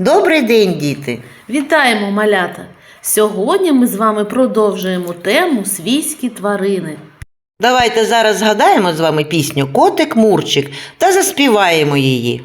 Добрий день, діти! Вітаємо, малята! Сьогодні ми з вами продовжуємо тему свійські тварини. Давайте зараз згадаємо з вами пісню Котик Мурчик та заспіваємо її.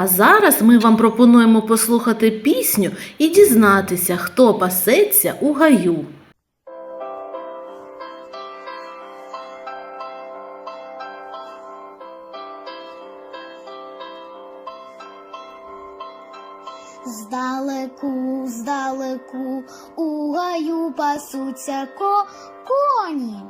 А зараз ми вам пропонуємо послухати пісню і дізнатися, хто пасеться у гаю. Здалеку, здалеку у гаю пасуться ко коні.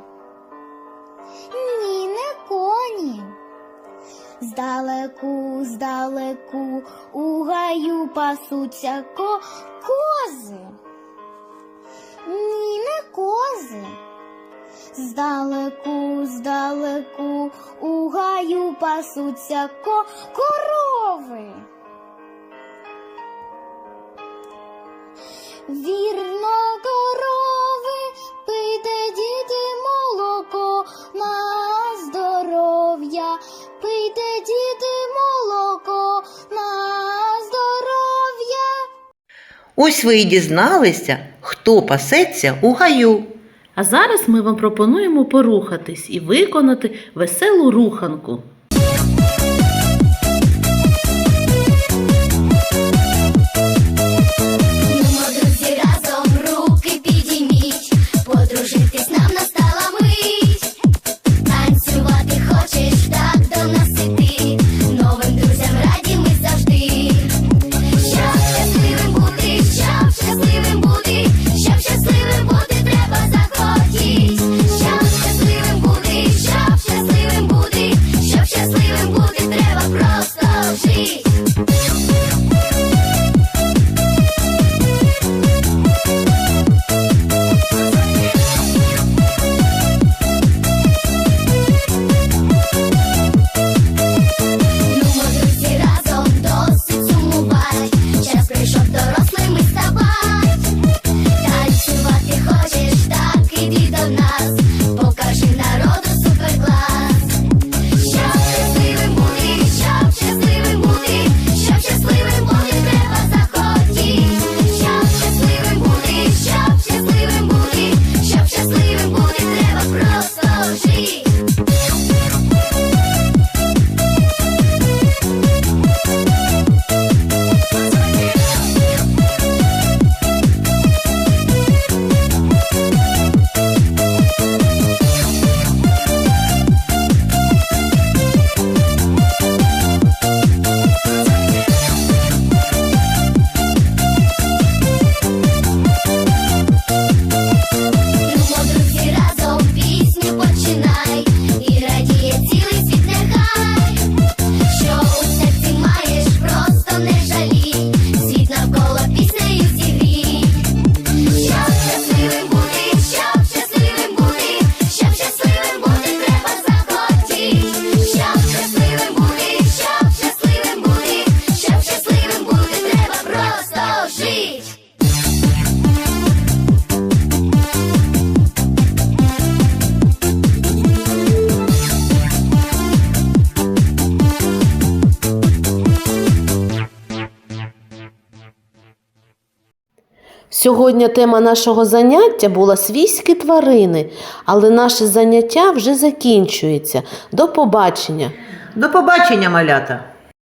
здалеку, здалеку, у гаю пасуться ко кози. Ні, не кози. Здалеку, здалеку, у гаю пасуться ко корови. Вір Ось ви і дізналися, хто пасеться у гаю. А зараз ми вам пропонуємо порухатись і виконати веселу руханку. Сьогодні тема нашого заняття була свійські тварини, але наше заняття вже закінчується. До побачення! До побачення, малята!